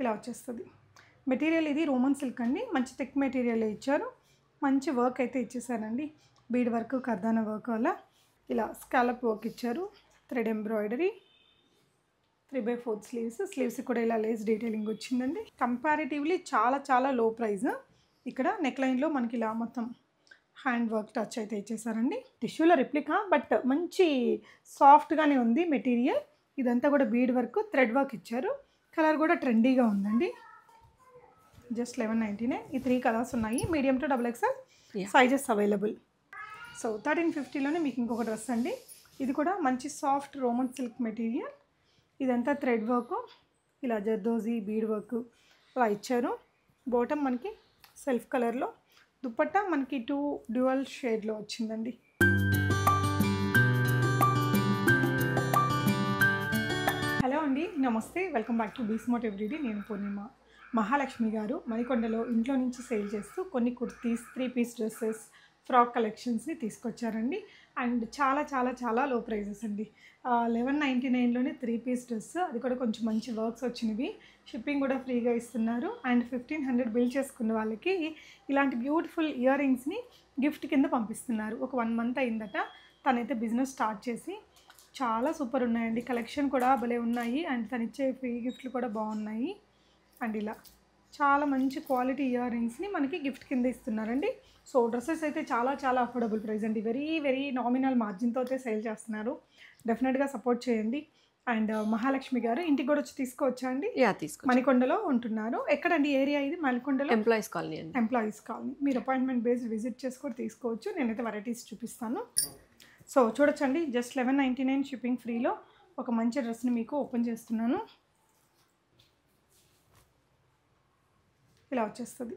ఇలా వచ్చేస్తుంది. మెటీరియల్ ఇది రోమన్ సిల్క్ అండి. మంచి థిక్ మెటీరియల్ ఇచ్చారు. మంచి వర్క్ అయితే ఇచ్చేసారండి. బీడ్ వర్క్ కర్దాన వర్క్ అలా. ఇలా స్కాలప్ వర్క్ ఇచ్చారు. Thread embroidery. Three by fourth sleeves. Sleeves కూడా ఇలా లేస్ డీటెయిలింగ్ వచ్చిందండి. కంపారిటివ్లీ చాలా చాలా లో ప్రైస్. ఇక్కడ నెక్ లైన్లో మనకి ఇలా మొత్తం హ్యాండ్ వర్క్ టచ్ అయితే ఇచ్చేసారండి. టిష్యూలో రిప్లికా బట్ మంచి సాఫ్ట్గానే ఉంది మెటీరియల్. ఇదంతా కూడా బీడ్ వర్క్ థ్రెడ్ వర్క్ ఇచ్చారు. కలర్ కూడా ట్రెండీగా ఉందండి. జస్ట్ లెవెన్ నైంటీ నైన్ ఈ త్రీ కలర్స్ ఉన్నాయి. Medium to double XL. Sizes available so thirteen ఫిఫ్టీలోనే మీకు ఇంకొక డ్రెస్ అండి. ఇది కూడా మంచి సాఫ్ట్ రోమన్ సిల్క్ మెటీరియల్ ఇదంతా థ్రెడ్ వర్క్ ఇలా జర్దోజీ బీడ్ వర్క్ అలా ఇచ్చారు. బాటమ్ మనకి సెల్ఫ్ కలర్లో దుపట్టా మనకి టూ డ్యువల్ షేడ్లో వచ్చిందండి. నమస్తే వెల్కమ్ బ్యాక్ టు బీస్మోట్ ఎవ్రీడే. నేను పూర్ణిమ. మహాలక్ష్మి గారు మణికొండలో ఇంట్లో నుంచి సేల్ చేస్తూ కొన్ని kurtis three piece dresses frock కలెక్షన్స్ని తీసుకొచ్చారండి. అండ్ చాలా చాలా చాలా లో ప్రైజెస్ అండి. లెవెన్ నైంటీ నైన్లోనే త్రీ పీస్ డ్రెస్. అది కూడా కొంచెం మంచి వర్క్స్ వచ్చినవి. షిప్పింగ్ కూడా ఫ్రీగా ఇస్తున్నారు. అండ్ ఫిఫ్టీన్ హండ్రెడ్ బిల్ చేసుకున్న వాళ్ళకి ఇలాంటి బ్యూటిఫుల్ ఇయర్ రింగ్స్ని గిఫ్ట్ కింద పంపిస్తున్నారు. ఒక వన్ మంత్ అయిందట. తనైతే బిజినెస్ స్టార్ట్ చేసి చాలా సూపర్ ఉన్నాయండి. కలెక్షన్ కూడా భలే ఉన్నాయి. అండ్ తను ఇచ్చే ఫ్రీ గిఫ్ట్లు కూడా బాగున్నాయి. అండ్ ఇలా చాలా మంచి క్వాలిటీ ఇయర్ రింగ్స్ని మనకి గిఫ్ట్ కింద ఇస్తున్నారండి. సో డ్రెస్సెస్ అయితే చాలా చాలా అఫోర్డబుల్ ప్రైస్ అండి. వెరీ వెరీ నామినల్ మార్జిన్తో అయితే సేల్ చేస్తున్నారు. డెఫినెట్గా సపోర్ట్ చేయండి. అండ్ మహాలక్ష్మి గారు ఇంటికి కూడా వచ్చి తీసుకోవచ్చా అండి? యా తీసుకో మణికొండలో ఉంటున్నారు. ఎక్కడండి? ఏరియా ఇది? మణికొండలో? ఎంప్లాయీస్ కాలనీ అండి. Employees colony. మీరు అపాయింట్మెంట్ బేస్డ్ విజిట్ చేసి కూడా తీసుకోవచ్చు. నేనైతే వెరైటీస్ చూపిస్తాను. సో చూడొచ్చండి just eleven ninety nine shipping ఫ్రీలో ఒక మంచి డ్రెస్ని మీకు ఓపెన్ చేస్తున్నాను. ఇలా వచ్చేస్తుంది.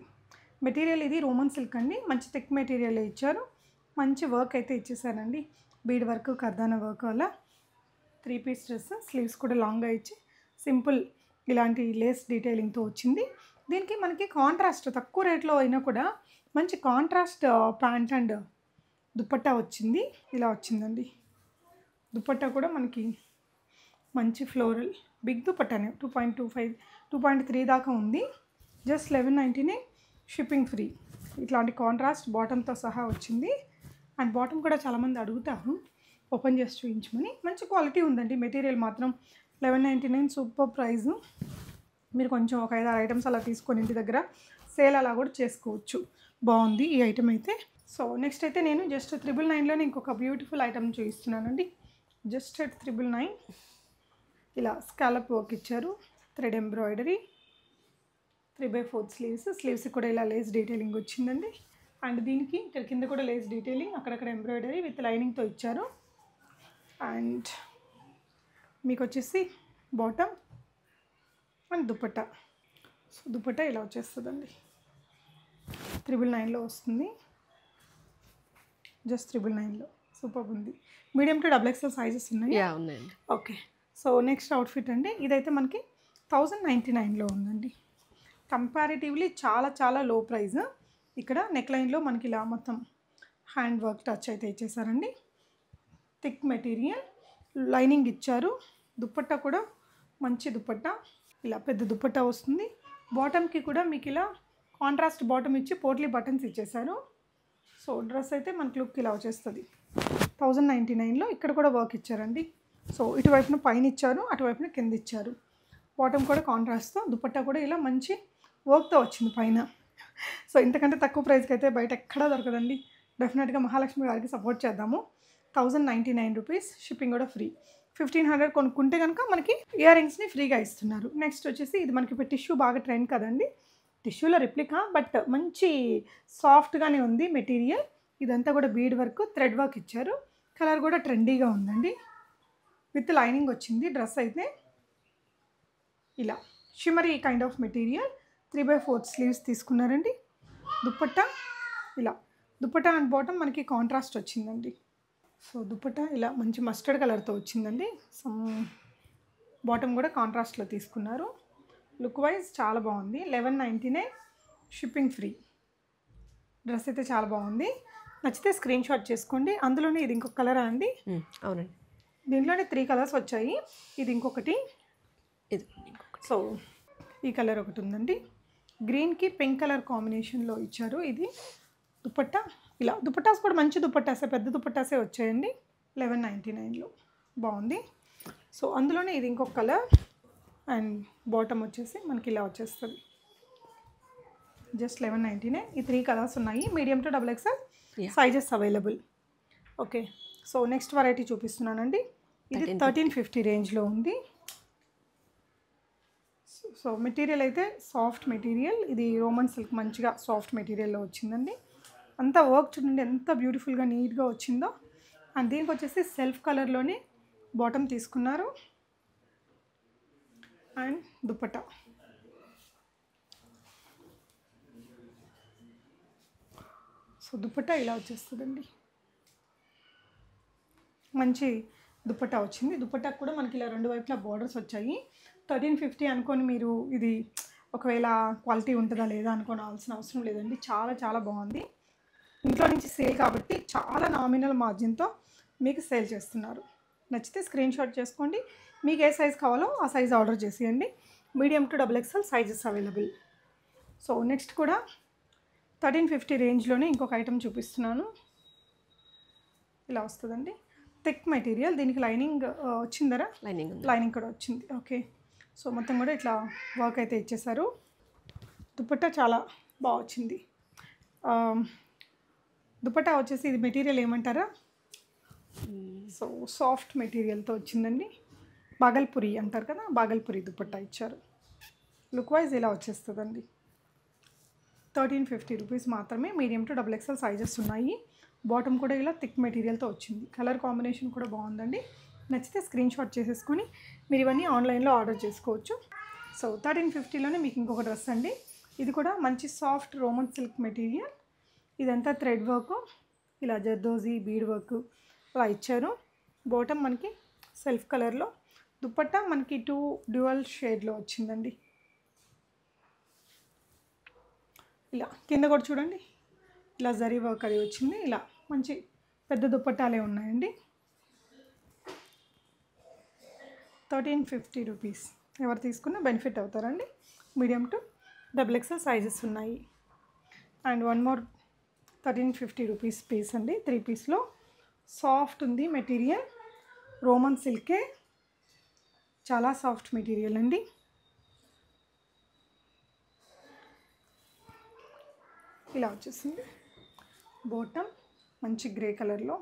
మెటీరియల్ ఇది రోమన్ సిల్క్ అండి మంచి థిక్ మెటీరియల్ ఇచ్చారు. మంచి వర్క్ అయితే ఇచ్చేసారండి బీడ్ వర్క్ కర్దాన వర్క్ అలా. త్రీ పీస్ డ్రెస్ స్లీవ్స్ కూడా లాంగ్గా ఇచ్చి సింపుల్ ఇలాంటి లేస్ డీటెయిలింగ్తో వచ్చింది. దీనికి మనకి కాంట్రాస్ట్ తక్కువ రేట్లో అయినా కూడా మంచి contrast uh, pant and dupatta వచ్చింది ఇలా వచ్చిందండి. దుపట్టా కూడా మనకి మంచి floral big దుపట్టానే two point two five two point three దాకా ఉంది. జస్ట్ లెవెన్ నైంటీనే షిప్పింగ్ ఫ్రీ. ఇట్లాంటి కాంట్రాస్ట్ బాటంతో సహా వచ్చింది. అండ్ బాటమ్ కూడా చాలామంది అడుగుతారు ఓపెన్ చేసి చూపించమని మంచి క్వాలిటీ ఉందండి మెటీరియల్ మాత్రం. Eleven ninety nine super price. మీరు కొంచెం ఒక ఐదు ఆరు ఐటమ్స్ అలా తీసుకొని ఇంటి దగ్గర సేల్ అలా కూడా చేసుకోవచ్చు. బాగుంది ఈ ఐటమ్ అయితే. సో నెక్స్ట్ అయితే నేను జస్ట్ త్రిబుల్ నైన్లోనే ఇంకొక బ్యూటిఫుల్ ఐటమ్ చూపిస్తున్నానండి. జస్ట్ ఎట్ త్రిబుల్ నైన్ ఇలా స్కాలప్ వర్క్ ఇచ్చారు. Thread embroidery three by fourth sleeves sleeves కూడా ఇలా లేస్ డీటెయిలింగ్ వచ్చిందండి. అండ్ దీనికి ఇక్కడ కింద కూడా లేస్ డీటెయిలింగ్ అక్కడక్కడ ఎంబ్రాయిడరీ విత్ లైనింగ్తో ఇచ్చారు. అండ్ మీకు వచ్చేసి bottom and dupatta. So dupatta ఇలా వచ్చేస్తుందండి. త్రిబుల్ నైన్లో వస్తుంది. జస్ట్ త్రిబుల్ నైన్లో. సూపర్ ఉంది. Medium to double XL sizes ఉన్నాయి? ఉన్నాయండి. ఓకే. సో నెక్స్ట్ అవుట్ఫిట్ అండి. ఇదైతే మనకి థౌజండ్ నైంటీ నైన్లో ఉందండి. కంపారిటివ్లీ చాలా చాలా లో ప్రైస్ ఇక్కడ నెక్ లైన్లో మనకి ఇలా మొత్తం హ్యాండ్ వర్క్ టచ్ అయితే ఇచ్చేసారండి. థిక్ మెటీరియల్ లైనింగ్ ఇచ్చారు. దుపట్టా కూడా మంచి దుపట్టా ఇలా పెద్ద దుపట్టా వస్తుంది. బాటమ్కి కూడా మీకు ఇలా కాంట్రాస్ట్ బాటమ్ ఇచ్చి పోట్లీ బటన్స్ ఇచ్చేసారు. సో డ్రెస్ అయితే మనకి లుక్ ఇలా వచ్చేస్తుంది. థౌజండ్ నైంటీ నైన్లో ఇక్కడ కూడా వర్క్ ఇచ్చారండి. సో ఇటువైపున పైన ఇచ్చారు అటువైపున కింద ఇచ్చారు. బాటమ్ కూడా కాంట్రాస్ట్తో దుపట్టా కూడా ఇలా మంచి వర్క్తో వచ్చింది పైన. సో ఇంతకంటే తక్కువ ప్రైస్కి అయితే బయట ఎక్కడా దొరకదండి. డెఫినెట్గా మహాలక్ష్మి గారికి సపోర్ట్ చేద్దాము. Thousand ninety nine rupees shipping కూడా ఫ్రీ. ఫిఫ్టీన్ హండ్రెడ్ కొనుక్కుంటే కనుక మనకి ఇయర్ రింగ్స్ని ఫ్రీగా ఇస్తున్నారు. నెక్స్ట్ వచ్చేసి ఇది మనకి ఇప్పుడు టిష్యూ బాగా ట్రెండ్ కదండి. టిష్యూలో రిప్లికా బట్ మంచి సాఫ్ట్గానే ఉంది మెటీరియల్. ఇదంతా కూడా బీడ్ వర్క్ థ్రెడ్ వర్క్ ఇచ్చారు. కలర్ కూడా ట్రెండీగా ఉందండి. విత్ లైనింగ్ వచ్చింది డ్రెస్ అయితే. ఇలా shimmery kind of material. Three by fourth sleeves తీసుకున్నారండి. దుప్పట్టా ఇలా దుపట్టా అండ్ బాటమ్ మనకి కాంట్రాస్ట్ వచ్చిందండి. సో దుపట్టా ఇలా మంచి మస్టర్డ్ కలర్తో వచ్చిందండి. సమ్ బాటమ్ కూడా కాంట్రాస్ట్లో తీసుకున్నారు. లుక్ వైజ్ చాలా బాగుంది. Eleven ninety nine shipping free. Dress అయితే చాలా బాగుంది. నచ్చితే స్క్రీన్ షాట్ చేసుకోండి. అందులోనే ఇది ఇంకొక కలరా అండి. అవునండి. దీంట్లోనే త్రీ కలర్స్ వచ్చాయి. ఇది ఇంకొకటి. ఇది సో ఈ కలర్ ఒకటి ఉందండి. గ్రీన్కి పింక్ కలర్ కాంబినేషన్లో ఇచ్చారు. ఇది దుపట్టా. ఇలా దుపట్టాస్ కూడా మంచి దుపట్టాసే పెద్ద దుపట్టాసే వచ్చాయండి. లెవెన్ నైంటీ నైన్లో. బాగుంది. సో అందులోనే ఇది ఇంకొక కలర్. అండ్ బాటమ్ వచ్చేసి మనకి ఇలా వచ్చేస్తుంది. Just eleven ninety nine. ఈ త్రీ కలర్స్ ఉన్నాయి. Medium to double XL Yeah. Sizes available. Okay. So next variety చూపిస్తున్నానండి. ఇది 1350. థర్టీన్ ఫిఫ్టీ రేంజ్లో ఉంది. సో మెటీరియల్ అయితే సాఫ్ట్ మెటీరియల్. ఇది రోమన్ సిల్క్ మంచిగా సాఫ్ట్ మెటీరియల్లో వచ్చిందండి. అంతా వర్క్ చూడండి ఎంత బ్యూటిఫుల్గా నీట్గా వచ్చిందో. అండ్ దీనికి వచ్చేసి సెల్ఫ్ కలర్లోనే బాటమ్ తీసుకున్నారు. అండ్ దుపట్టా. సో దుపట్టా ఇలా వచ్చేస్తుందండి. మంచి దుపట్టా వచ్చింది. దుపట్టా కూడా మనకి ఇలా రెండు వైపులా బార్డర్స్ వచ్చాయి. థర్టీన్ ఫిఫ్టీ అనుకొని మీరు ఇది ఒకవేళ క్వాలిటీ ఉంటుందా లేదా అనుకోవాల్సిన అవసరం లేదండి. చాలా చాలా బాగుంది. ఇంట్లో నుంచి సేల్ కాబట్టి చాలా నామినల్ మార్జిన్తో మీకు సేల్ చేస్తున్నారు. నచ్చితే స్క్రీన్ షాట్ చేసుకోండి. మీకు ఏ సైజ్ కావాలో ఆ సైజ్ ఆర్డర్ చేసేయండి. Medium to double XL sizes available. So next కూడా థర్టీన్ ఫిఫ్టీ రేంజ్లోనే ఇంకొక ఐటమ్ చూపిస్తున్నాను. ఇలా వస్తుందండి. థిక్ మెటీరియల్ దీనికి లైనింగ్ వచ్చిందరా? లైనింగ్ లైనింగ్ కూడా వచ్చింది. ఓకే. సో మొత్తం కూడా ఇట్లా వర్క్ అయితే ఇచ్చేసారు. దుపట్టా చాలా బాగా వచ్చింది. దుపట్టా వచ్చేసి ఇది మెటీరియల్ ఏమంటారా? సో సాఫ్ట్ మెటీరియల్తో వచ్చిందండి. బాగల్పురి అంటారు కదా బాగల్పురి దుపట్టా ఇచ్చారు. లుక్ వైజ్ ఇలా వచ్చేస్తుందండి? థర్టీన్ ఫిఫ్టీ రూపీస్ మాత్రమే medium to double XL sizes ఉన్నాయి. బాటమ్ కూడా ఇలా థిక్ మెటీరియల్తో వచ్చింది. కలర్ కాంబినేషన్ కూడా బాగుందండి. నచ్చితే స్క్రీన్ షాట్ చేసేసుకొని మీరు ఇవన్నీ ఆన్లైన్లో ఆర్డర్ చేసుకోవచ్చు. సో థర్టీన్ ఫిఫ్టీలోనే మీకు ఇంకొక డ్రెస్ అండి. ఇది కూడా మంచి సాఫ్ట్ రోమన్ సిల్క్ మెటీరియల్ ఇదంతా థ్రెడ్ వర్క్ ఇలా జర్దోజీ బీడ్ వర్క్ అలా ఇచ్చారు. బాటమ్ మనకి సెల్ఫ్ కలర్లో దుపట్టా మనకి టూ డ్యువల్ షేడ్లో వచ్చిందండి. ఇలా కింద కూడా చూడండి. ఇలా జరీ వర్క్ అది వచ్చింది. ఇలా మంచి పెద్ద దుప్పట్టాలే ఉన్నాయండి. Thirteen fifty rupees. ఎవరు తీసుకున్నా బెనిఫిట్ అవుతారండి. Medium to double XL sizes ఉన్నాయి. And one more thirteen fifty rupees piece అండి. త్రీ పీస్లో సాఫ్ట్ ఉంది మెటీరియల్. రోమన్ సిల్కే. చాలా సాఫ్ట్ మెటీరియల్ అండి. ఇలా వచ్చేసింది. బాటమ్ మంచి గ్రే కలర్లో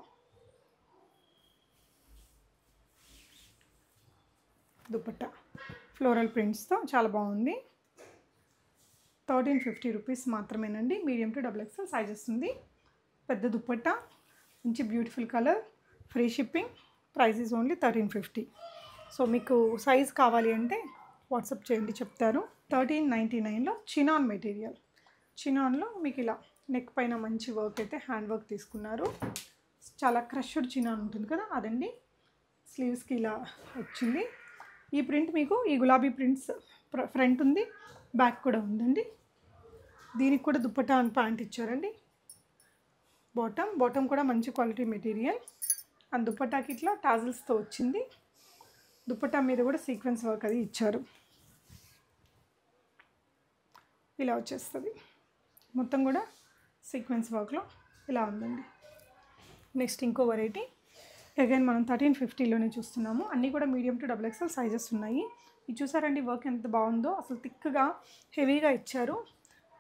దుపట్టా. ఫ్లోరల్ ప్రింట్స్తో చాలా బాగుంది. థర్టీన్ ఫిఫ్టీ రూపీస్ మాత్రమేనండి. Medium to double XL size వస్తుంది. పెద్ద దుప్పట్ట మంచి beautiful colour free shipping price is only thirteen fifty so మీకు సైజ్ కావాలి అంటే వాట్సాప్ చేయండి చెప్తారు. థర్టీన్ నైంటీ నైన్లో చినాన్ మెటీరియల్ చినాన్లో మీకు ఇలా నెక్ పైన మంచి వర్క్ అయితే హ్యాండ్ వర్క్ తీసుకున్నారు. చాలా క్రష్డ్ చినాన్ ఉంటుంది కదా అదండి. స్లీవ్స్కి ఇలా వచ్చింది. ఈ ప్రింట్ మీకు ఈ గులాబీ ప్రింట్స్ ఫ్రంట్ ఉంది బ్యాక్ కూడా ఉందండి. దీనికి కూడా దుప్పటా అని ప్యాంట్ ఇచ్చారండి. బాటమ్ బాటమ్ కూడా మంచి క్వాలిటీ మెటీరియల్ అండ్ దుప్పటాకి ఇట్లా టాజిల్స్తో వచ్చింది. దుప్పటా మీద కూడా సీక్వెన్స్ వర్క్ అది ఇచ్చారు. ఇలా వచ్చేస్తుంది. మొత్తం కూడా సీక్వెన్స్ వర్క్లో ఇలా ఉందండి. నెక్స్ట్ ఇంకో వెరైటీ అగైన్ మనం థర్టీన్ ఫిఫ్టీలోనే చూస్తున్నాము. అన్నీ కూడా medium to double XL sizes ఉన్నాయి. ఇది చూసారండి వర్క్ ఎంత బాగుందో. అసలు థిక్గా హెవీగా ఇచ్చారు.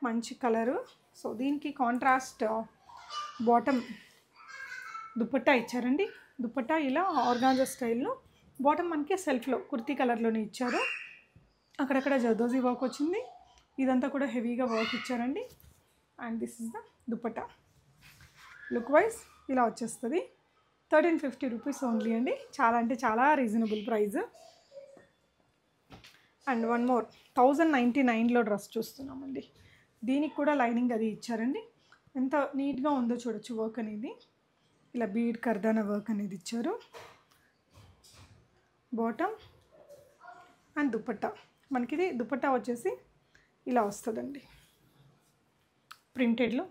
మంచి కలరు సో దీనికి కాంట్రాస్ట్ బాటమ్ దుప్పట్టా ఇచ్చారండి. దుప్పట్టా ఇలా ఆర్గాన్జా స్టైల్లో బాటమ్ మనకి సెల్ఫ్లో కుర్తీ కలర్లోనే ఇచ్చారు. అక్కడక్కడ జర్దోజీ వర్క్ వచ్చింది. ఇదంతా కూడా హెవీగా వర్క్ ఇచ్చారండి. And this is the dupatta look wise ఇలా వచ్చేస్తుంది. థర్టీన్ ఫిఫ్టీ రూపీస్ ఓన్లీ అండి. చాలా అంటే చాలా reasonable price and one more thousand ninety నైన్లో డ్రెస్ చూస్తున్నామండి. దీనికి కూడా లైనింగ్ అది ఇచ్చారండి. ఎంత నీట్గా ఉందో చూడొచ్చు వర్క్ అనేది. ఇలా బీడ్ కర్దాన వర్క్ అనేది ఇచ్చారు. Bottom and dupatta. మనకి ఇది దుపట్టా వచ్చేసి ఇలా వస్తుందండి. ప్రింటెడ్లో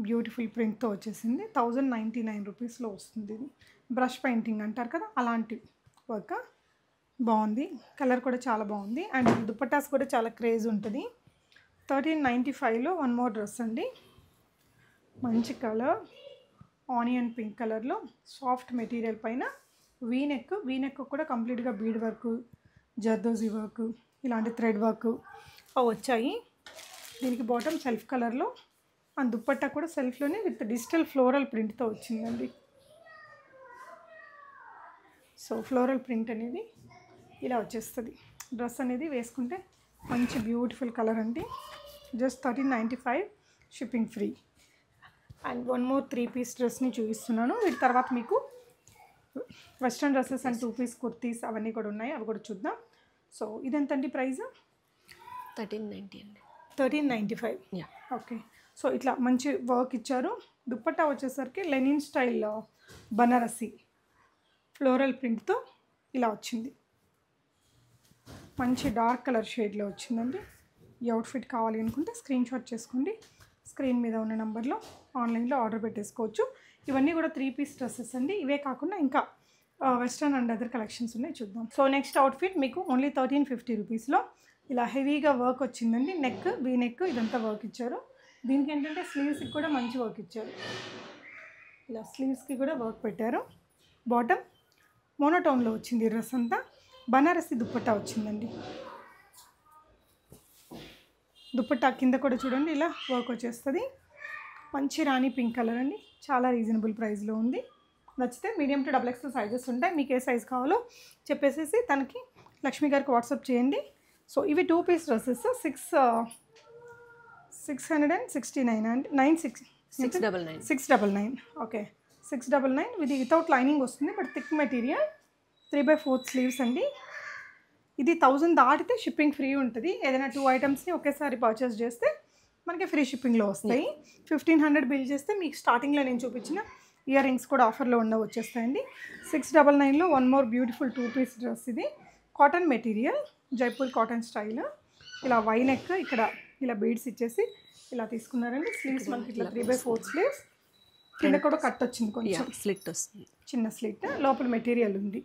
బ్యూటిఫుల్ ప్రింట్తో వచ్చేసింది. థౌజండ్ నైంటీ నైన్ రూపీస్లో వస్తుంది ఇది. బ్రష్ పెయింటింగ్ అంటారు కదా అలాంటి వర్క్ బాగుంది. కలర్ కూడా చాలా బాగుంది. అండ్ దుపట్టాస్ కూడా చాలా క్రేజ్ ఉంటుంది. థర్టీన్ నైంటీ ఫైవ్లో వన్ మోర్ డ్రెస్ అండి. మంచి కలర్. ఆనియన్ పింక్ కలర్లో సాఫ్ట్ మెటీరియల్ పైన వీనెక్ వీనెక్ కూడా కంప్లీట్గా బీడ్ వర్క్ జర్దోజీ వర్క్ ఇలాంటి థ్రెడ్ వర్క్ అవి వచ్చాయి. దీనికి బాటమ్ సెల్ఫ్ కలర్లో అండ్ దుప్పట్టా కూడా సెల్ఫ్లోనే విత్ డిజిటల్ ఫ్లోరల్ ప్రింట్తో వచ్చిందండి. సో ఫ్లోరల్ ప్రింట్ అనేది ఇలా వచ్చేస్తుంది. డ్రెస్ అనేది వేసుకుంటే మంచి బ్యూటిఫుల్ కలర్ అండి. Just thirteen ninety five shipping free and one more three piece డ్రెస్ని చూపిస్తున్నాను. వీటి తర్వాత మీకు western dresses and two piece kurtis అవన్నీ కూడా ఉన్నాయి అవి కూడా చూద్దాం సో ఇదెంతండి ప్రైస్ థర్టీన్ నైంటీ అండి. Thirteen ninety five yeah okay so ఇట్లా మంచి వర్క్ ఇచ్చారు. దుప్పట్టా వచ్చేసరికి లెనిన్ స్టైల్ బనారసి ఫ్లోరల్ ప్రింట్తో ఇలా వచ్చింది. మంచి డార్క్ కలర్ షేడ్లో వచ్చిందండి. ఈ అవుట్ఫిట్ కావాలి అనుకుంటే స్క్రీన్ షాట్ చేసుకోండి. స్క్రీన్ మీద ఉన్న నెంబర్లో ఆన్లైన్లో ఆర్డర్ పెట్టేసుకోవచ్చు. ఇవన్నీ కూడా త్రీ పీస్ డ్రెస్సెస్ అండి. ఇవే కాకుండా ఇంకా వెస్ట్రన్ అండ్ అదర్ కలెక్షన్స్ ఉన్నాయి చూద్దాం. సో నెక్స్ట్ అవుట్ఫిట్ మీకు ఓన్లీ థర్టీన్ ఫిఫ్టీ రూపీస్లో ఇలా హెవీగా వర్క్ వచ్చిందండి. నెక్ వీ నెక్ ఇదంతా వర్క్ ఇచ్చారు. దీనికి ఏంటంటే స్లీవ్స్కి కూడా మంచి వర్క్ ఇచ్చారు. ఇలా స్లీవ్స్కి కూడా వర్క్ పెట్టారు. బాటమ్ మోనోటోన్లో వచ్చింది ఈ డ్రెస్ అంతా. బనారసి దుప్పట్టా వచ్చిందండి. దుప్పట్టా కింద కూడా చూడండి ఇలా వర్క్ వచ్చేస్తుంది. మంచి రాణి పింక్ కలర్ అండి. చాలా రీజనబుల్ ప్రైస్లో ఉంది. నచ్చితే medium to double XL sizes ఉంటాయి. మీకు ఏ సైజ్ కావాలో చెప్పేసేసి తనకి లక్ష్మి గారికి వాట్సాప్ చేయండి. సో ఇవి two piece dresses. Six six hundred and sixty nine and. Nine six six double nine. Six double nine. Okay. Six double nine ఇది వితౌట్ లైనింగ్ వస్తుంది. But thick material three by fourth sleeves అండి. ఇది thousand దాటితే shipping free ఉంటుంది. ఏదైనా two ఐటమ్స్ని ఒకేసారి purchase చేస్తే మనకి ఫ్రీ షిప్పింగ్లో వస్తాయి. ఫిఫ్టీన్ హండ్రెడ్ బిల్ చేస్తే మీకు స్టార్టింగ్లో నేను చూపించిన ఇయర్ రింగ్స్ కూడా ఆఫర్లో ఉన్న వచ్చేస్తాయండి. సిక్స్ డబల్ నైన్లో one more beautiful two piece dress ఇది. Cotton material Jaipur cotton style. ఇలా వైనెక్ ఇక్కడ ఇలా బీడ్స్ ఇచ్చేసి ఇలా తీసుకున్నారండి. స్లీవ్స్ మనకి ఇట్లా త్రీ బై ఫోర్ స్లీవ్స్. కింద కూడా కట్ వచ్చింది కొంచెం. స్లిట్ వస్తుంది. చిన్న స్లిట్ లోపల మెటీరియల్ ఉంది.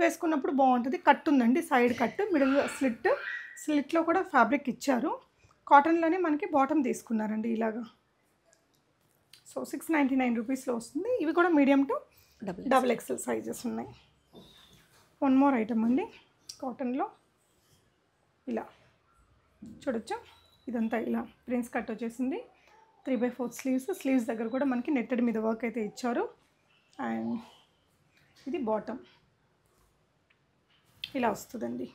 వేసుకున్నప్పుడు బాగుంటుంది. కట్ ఉందండి సైడ్ కట్ మిడిల్ స్లిట్. స్లిట్లో కూడా ఫ్యాబ్రిక్ ఇచ్చారు. కాటన్లోనే మనకి బాటమ్ తీసుకున్నారండి ఇలాగా. సో సిక్స్ నైంటీ నైన్ రూపీస్లో వస్తుంది. ఇవి కూడా medium to double double XL sizes ఉన్నాయి. వన్ మోర్ ఐటమ్ అండి. కాటన్లో ఇలా. చూడొచ్చు? ఇదంతా ఇలా ప్రిన్స్ కట్ వచ్చేసింది. Three by four sleeves. Sleeves దగ్గర కూడా మనకి నెట్టెడ్ మీద వర్క్ అయితే ఇచ్చారు. అండ్ ఇది బాటమ్. ఇలా వస్తుందండి.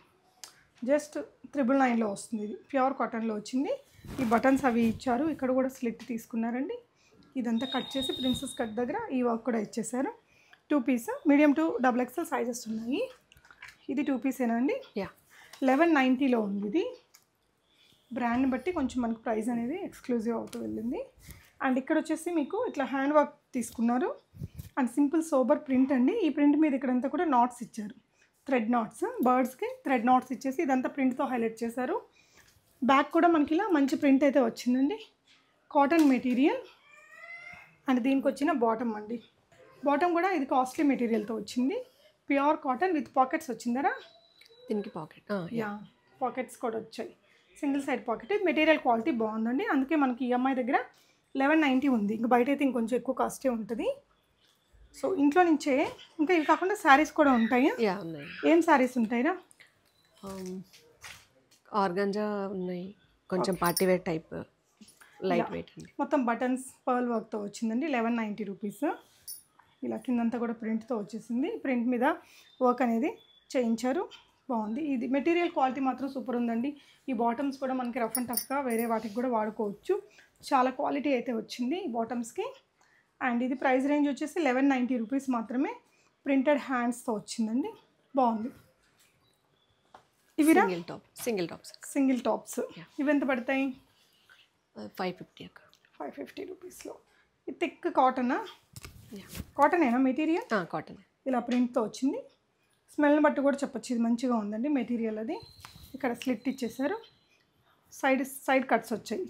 జస్ట్ త్రిబుల్ నైన్లో వస్తుంది ఇది. ప్యూర్ కాటన్లో వచ్చింది. ఈ బటన్స్ అవి ఇచ్చారు. ఇక్కడ కూడా స్లిట్ తీసుకున్నారండి. ఇదంతా కట్ చేసి ప్రిన్సెస్ కట్ దగ్గర ఈ వర్క్ కూడా ఇచ్చేసారు. Two piece medium to double XL sizes ఉన్నాయి. ఇది టూ పీసేనా అండి? యా లెవెన్ నైంటీలో ఉంది ఇది. బ్రాండ్ని బట్టి కొంచెం మనకు ప్రైస్ అనేది ఎక్స్క్లూజివ్ అవుతూ వెళ్ళింది. అండ్ ఇక్కడ వచ్చేసి మీకు ఇట్లా హ్యాండ్ వర్క్ తీసుకున్నారు. అండ్ సింపుల్ సోబర్ ప్రింట్ అండి. ఈ ప్రింట్ మీద ఇక్కడంతా కూడా నాట్స్ ఇచ్చారు. థ్రెడ్ నాట్స్ బర్డ్స్కి థ్రెడ్ నాట్స్ ఇచ్చేసి ఇదంతా ప్రింట్తో హైలైట్ చేశారు. బ్యాక్ కూడా మనకి ఇలా మంచి ప్రింట్ అయితే వచ్చిందండి. కాటన్ మెటీరియల్ అండ్ దీనికి వచ్చిన బాటమ్ అండి. బాటమ్ కూడా ఇది కాస్ట్లీ మెటీరియల్తో వచ్చింది. ప్యూర్ కాటన్ విత్ పాకెట్స్ వచ్చిందరా దీనికి పాకెట్. యా. పాకెట్స్ కూడా వచ్చాయి. Single side pocket. Material quality బాగుందండి. అందుకే మనకి ఈఎంఐ దగ్గర లెవెన్ నైంటీ ఉంది. ఇంకా బయట అయితే ఇంకొంచెం ఎక్కువ కాస్టే ఉంటుంది. సో ఇంట్లో నుంచే ఇంకా ఇవి కాకుండా శారీస్ కూడా ఉంటాయి? యా ఉన్నాయి. ఏం శారీస్ ఉంటాయిరా? ఆర్గంజా ఉన్నాయి. కొంచెం party wear type light weight అండి. మొత్తం బటన్స్ పర్ల్ వర్క్తో వచ్చిందండి లెవెన్ నైంటీ రూపీస్. ఇలా కిందంతా కూడా ప్రింట్తో వచ్చేసింది. ప్రింట్ మీద వర్క్ అనేది చేయించారు. బాగుంది. ఇది మెటీరియల్ క్వాలిటీ మాత్రం సూపర్ ఉందండి. ఈ బాటమ్స్ కూడా మనకి రఫ్ అండ్ టఫ్గా వేరే వాటికి కూడా వాడుకోవచ్చు. చాలా క్వాలిటీ అయితే వచ్చింది ఈ బాటమ్స్కి. అండ్ ఇది ప్రైస్ రేంజ్ వచ్చేసి లెవెన్ నైంటీ రూపీస్ మాత్రమే ప్రింటెడ్ హ్యాండ్స్తో వచ్చిందండి. బాగుంది. ఇవిరా? Single top single tops. Single tops. ఇవి ఎంత పడతాయి? ఫైవ్ ఫిఫ్టీ అక్క. ఫైవ్ ఫిఫ్టీ రూపీస్లో. ఇది థిక్ కాటనా? యా కాటనేనా మెటీరియల్? కాటన్. ఇలా ప్రింట్తో వచ్చింది. స్మెల్ని బట్టి కూడా చెప్పొచ్చు ఇది మంచిగా ఉందండి మెటీరియల్ అది. ఇక్కడ స్లిట్ ఇచ్చేసారు. సైడ్ సైడ్ కట్స్ వచ్చాయి.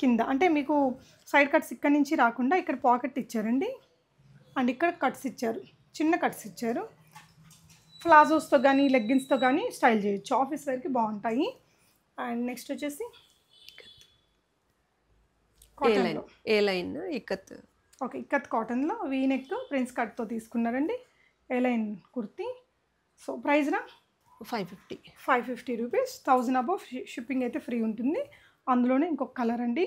కింద. అంటే మీకు సైడ్ కట్స్ ఇక్కడ నుంచి రాకుండా ఇక్కడ పాకెట్ ఇచ్చారండి. అండ్ ఇక్కడ కట్స్ ఇచ్చారు. చిన్న కట్స్ ఇచ్చారు. ప్లాజోస్తో కానీ లెగ్గిన్స్తో కానీ స్టైల్ చేయొచ్చు. ఆఫీస్ వేర్కి బాగుంటాయి. అండ్ నెక్స్ట్ వచ్చేసి A line? Ikat okay ikat కాటన్లో. వీ నెక్ ప్రిన్స్ కట్తో తీసుకున్నారండి. A line kurti? So price రా five fifty. Five fifty rupees. Thousand above shipping అయితే ఫ్రీ ఉంటుంది. అందులోనే ఇంకొక కలర్ అండి.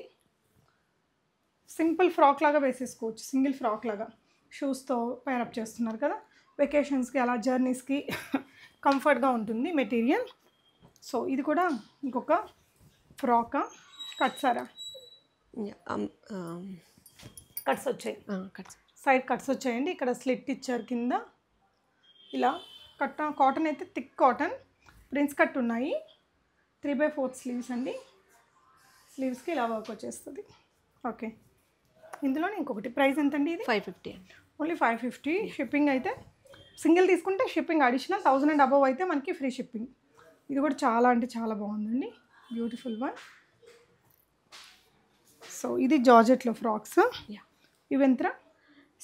సింపుల్ ఫ్రాక్ లాగా వేసేసుకోవచ్చు సింగిల్ ఫ్రాక్ లాగా. షూస్తో పేరప్ చేస్తున్నారు కదా. వెకేషన్స్కి అలా జర్నీస్కి కంఫర్ట్గా ఉంటుంది మెటీరియల్ సో ఇది కూడా ఇంకొక ఫ్రాక్ కట్సారా కట్స్ వచ్చాయి. కట్స్ సైడ్ కట్స్ వచ్చాయండి. ఇక్కడ స్లిట్ ఇచ్చారు కింద. ఇలా కట్ కాటన్ అయితే థిక్ కాటన్ ప్రిన్స్ కట్ ఉన్నాయి. త్రీ బై ఫోర్త్ స్లీవ్స్ అండి. స్లీవ్స్కి ఇలా వర్క్ వచ్చేస్తుంది. ఓకే. ఇందులోనే ఇంకొకటి ప్రైస్ ఎంతండి ఇది? ఫైవ్ ఫిఫ్టీ అండి. Only five fifty. షిప్పింగ్ అయితే సింగిల్ తీసుకుంటే shipping additional thousand and above అయితే మనకి ఫ్రీ షిప్పింగ్. ఇది కూడా చాలా అంటే చాలా బాగుందండి. Beautiful one. సో ఇది జార్జెట్లో ఫ్రాక్స్. యా ఇవి ఎంతరా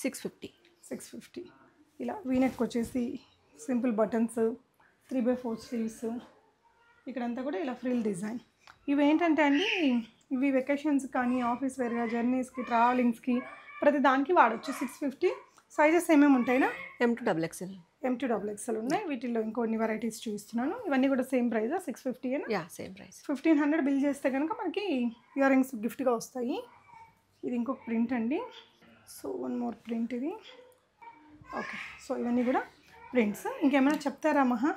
సిక్స్ ఫిఫ్టీ. Six fifty. ఇలా వీనెక్ వచ్చేసి simple buttons three by four sleeves. ఇక్కడంతా కూడా ఇలా ఫ్రిల్ డిజైన్. ఇవి ఏంటంటే అండి ఇవి వెకేషన్స్ కానీ ఆఫీస్ వేర్గా జర్నీస్కి ట్రావెలింగ్స్కి ప్రతి దానికి వాడచ్చు. సిక్స్ ఫిఫ్టీ సైజెస్ ఏమేమి ఉంటాయినా? M to double XL M to double XL ఉన్నాయి. వీటిల్లో ఇంకొన్ని వెరైటీస్ చూపిస్తున్నాను. ఇవన్నీ కూడా same price six fifty yeah same price fifteen hundred bill చేస్తే కనుక మనకి ఇయర్ రింగ్స్ గిఫ్ట్గా వస్తాయి. ఇది ఇంకొక ప్రింట్ అండి. సో వన్ మోర్ ప్రింట్ ఇది. ఓకే సో ఇవన్నీ కూడా ప్రింట్స్ ఇంకేమైనా చెప్తారా మహా?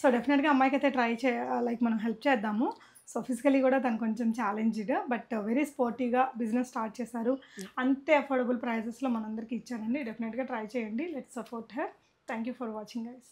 సో డెఫినెట్గా అమ్మాయికి అయితే ట్రై చే లైక్ మనం హెల్ప్ చేద్దాము. సో ఫిజికలీ కూడా తను కొంచెం ఛాలెంజ్డ్ బట్ వెరీ స్పోర్టీగా బిజినెస్ స్టార్ట్ చేశారు. అంతే అఫోర్డబుల్ ప్రైజెస్లో మనందరికీ ఇచ్చారండి. డెఫినెట్గా ట్రై చేయండి. Let support her thank you for watching guys